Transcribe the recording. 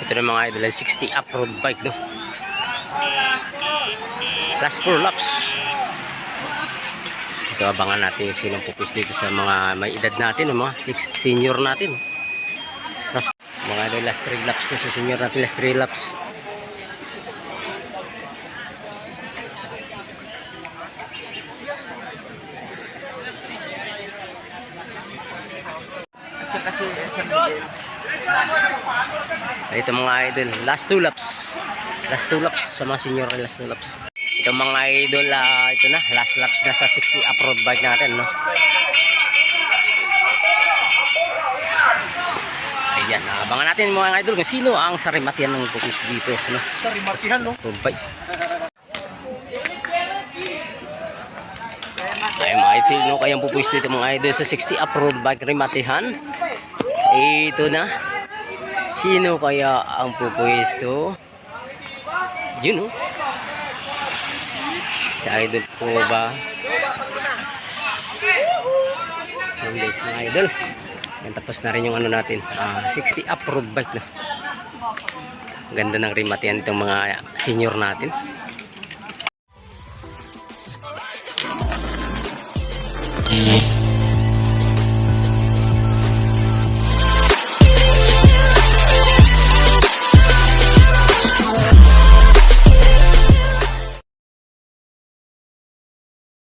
Ito na mga idol, 60 up-road bike, no? Last 4 laps. Ito, abangan natin yung sinong pupus dito sa mga may edad natin, no? mga 6 senior natin. Last, mga idol, last 3 laps na sa senior natin, last 3 laps. At saka si San. Ito mga idol, last 2 laps. Last 2 laps sa mga senior, last 2 laps. Ito mga idol, ah, ito na, last laps na sa 60 up-road bike natin, no? Ayan, abangan natin mga idol kung sino ang sarimatian ng focus dito, no? Sorry, Martihan, no? Road bike. Ay mga idol, sino kayang pupwesto dito mga idol sa 60 up-road bike rimatihan? Ito na. Sino kaya ang pupwesto? Yun oh. Si idol po ba? Yun guys mga idol. Yan, tapos na rin yung ano natin. ah, 60 up-road bike na. Ganda ng rimatian itong mga senior natin. Thank